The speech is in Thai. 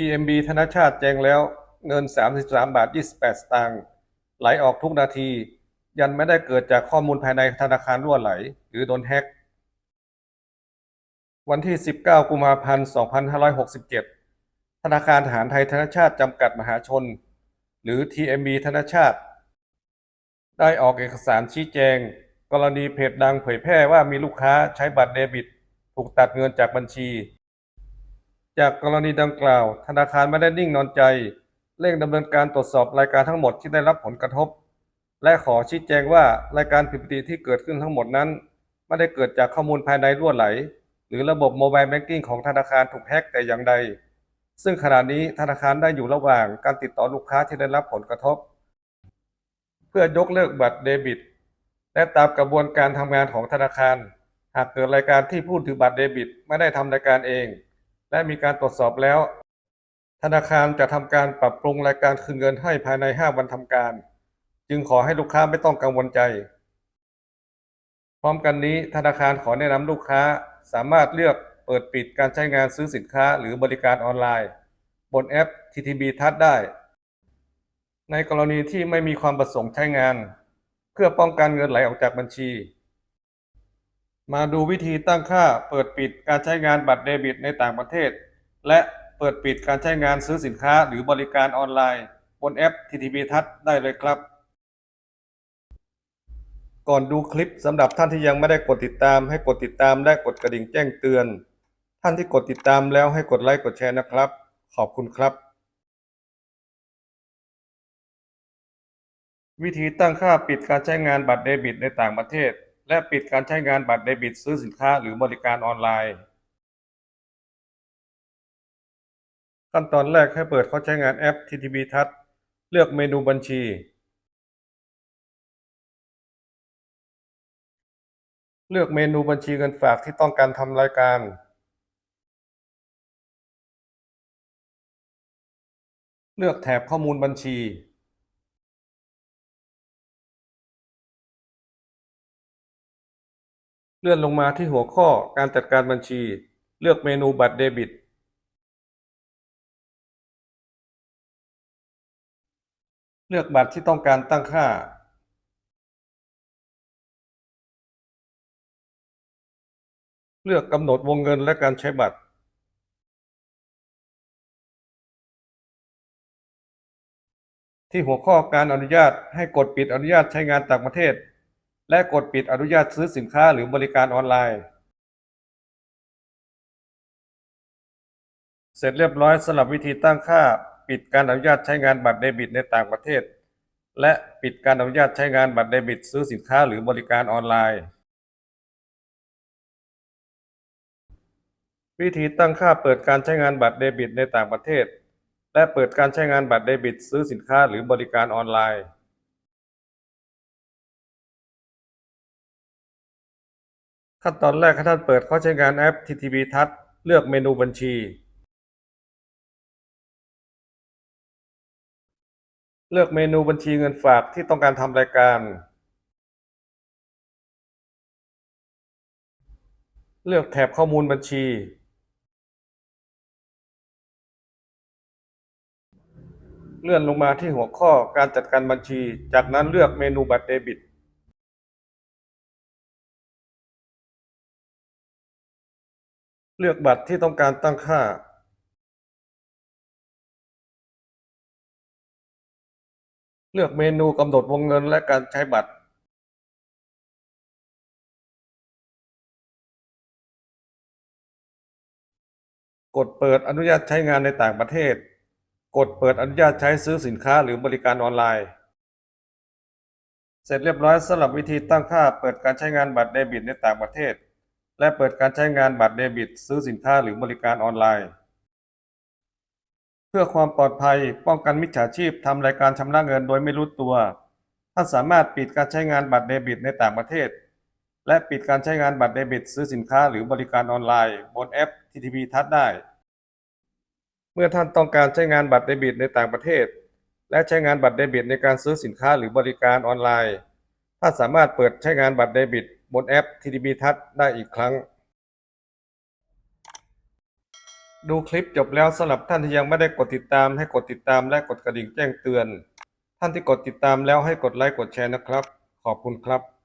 TMB ธนชาติแจ้งแล้วเงิน 33 บาท 28 สตางค์ไหลออกทุกนาที ยันไม่ได้เกิดจากข้อมูลภายในธนาคารรั่วไหล หรือโดนแฮ็ก วันที่ 19 กุมภาพันธ์ 2567 ธนาคารทหารไทยธนชาติจำกัดมหาชน หรือ TMB ธนชาติ ได้ออกเอกสารชี้แจง กรณีเพจดังเผยแพร่ว่ามีลูกค้าใช้บัตรเดบิต ถูกตัดเงินจากบัญชี จากกรณีดังกล่าว ธนาคารไม่ได้นิ่งนอนใจ เร่งดำเนินการตรวจสอบรายการทั้งหมดที่ได้รับผลกระทบ และขอชี้แจงว่ารายการผิดปกติที่เกิดขึ้นทั้งหมดนั้น ไม่ได้เกิดจากข้อมูลภายในรั่วไหล หรือระบบโมบายแบงกิ้งของธนาคารถูกแฮ็กแต่อย่างใด ซึ่งขณะนี้ธนาคารได้อยู่ระหว่างการติดต่อลูกค้าที่ได้รับผลกระทบ เพื่อยกเลิกบัตรเดบิต และตามกระบวนการทำงานของธนาคาร หากเกิดรายการที่ผู้ถือบัตรเดบิต ไม่ได้ทำรายการเอง และมีการตรวจสอบแล้ว ธนาคารจะทำการปรับปรุงรายการคืนเงินให้ภายใน 5 วันทำการ จึงขอให้ลูกค้าไม่ต้องกังวลใจ พร้อมกันนี้ธนาคารขอแนะนำลูกค้าสามารถเลือกเปิดปิดการใช้งานซื้อสินค้าหรือบริการออนไลน์ บนแอป TTB ทัศได้ ในกรณีที่ไม่มีความประสงค์ใช้งาน เพื่อป้องกันเงินไหลออกจากบัญชี มาดูวิธีตั้งค่าเปิดปิดการใช้งานบัตรเดบิตในต่างประเทศ และเปิดปิดการใช้งานซื้อสินค้าหรือบริการออนไลน์ บนแอป TTB ทัศได้เลยครับ ก่อนดูคลิปสำหรับท่านที่ยังไม่ได้กดติดตามให้กดติดตามและกดกระดิ่งแจ้งเตือน ท่านที่กดติดตามแล้วให้กดไลค์กดแชร์นะครับ ขอบคุณครับ วิธีตั้งค่าปิดการใช้งานบัตรเดบิตในต่างประเทศ และปิดการใช้งานบัตรเดบิตซื้อสินค้าหรือบริการออนไลน์ ขั้นตอนแรกให้เปิดเข้าใช้งานแอป TTB ทัศเลือกเมนูบัญชี เลือกเมนูบัญชีเงินฝากที่ต้องการทำรายการเลือกแถบข้อมูลบัญชี เลื่อนลงมาที่หัวข้อการจัดการบัญชี เลือกเมนูบัตรเดบิตเลือกบัตรที่ต้องการตั้งค่า เลือกกำหนดวงเงินและการใช้บัตร ที่หัวข้อการอนุญาตให้กดปิดอนุญาตใช้งานต่างประเทศ และกดปิดอนุญาตซื้อสินค้าหรือบริการออนไลน์ เสร็จเรียบร้อยสำหรับวิธีตั้งค่า ปิดการอนุญาตใช้งานบัตรเดบิตในต่างประเทศ และปิดการอนุญาตใช้งานบัตรเดบิตซื้อสินค้าหรือบริการออนไลน์ วิธีตั้งค่าเปิดการใช้งานบัตรเดบิตในต่างประเทศ และเปิดการใช้งานบัตรเดบิตซื้อสินค้าหรือบริการออนไลน์ ขั้นตอนแรกให้ท่านเปิดเข้าใช้งานแอป TTB ทัศเลือกเมนูบัญชี เลือกเมนูบัญชีเงินฝากที่ต้องการทำรายการ เลือกแถบข้อมูลบัญชี เลื่อนลงมาที่หัวข้อการจัดการบัญชี จากนั้นเลือกเมนูบัตรเดบิต เลือกบัตรที่ต้องการตั้งค่าเลือกเมนูกำหนดวงเงินและการใช้บัตร กดเปิดอนุญาตใช้งานในต่างประเทศ กดเปิดอนุญาตใช้ซื้อสินค้าหรือบริการออนไลน์ เสร็จเรียบร้อยสำหรับวิธีตั้งค่าเปิดการใช้งานบัตรเดบิตในต่างประเทศ และเปิดการใช้งานบัตรเดบิต ซื้อสินค้าหรือบริการออนไลน์ เพื่อความปลอดภัยป้องกันมิจฉาชีพทำรายการชำระเงินโดยไม่รู้ตัว ท่านสามารถปิดการใช้งานบัตรเดบิตในต่างประเทศ และปิดการใช้งานบัตรเดบิต ซื้อสินค้าหรือบริการออนไลน์ บนแอป TTB ทัศได้ เมื่อท่านต้องการใช้งานบัตรเดบิตในต่างประเทศ และใช้งานบัตรเดบิตในการซื้อสินค้าหรือบริการออนไลน์ ท่านสามารถเปิดใช้งานบัตรเดบิต บนแอป TTB ทัศได้อีกครั้ง ดูคลิปจบแล้วสำหรับท่านที่ยังไม่ได้กดติดตามให้กดติดตามและกดกระดิ่งแจ้งเตือน ท่านที่กดติดตามแล้วให้กดไลค์กดแชร์นะครับ ขอบคุณครับ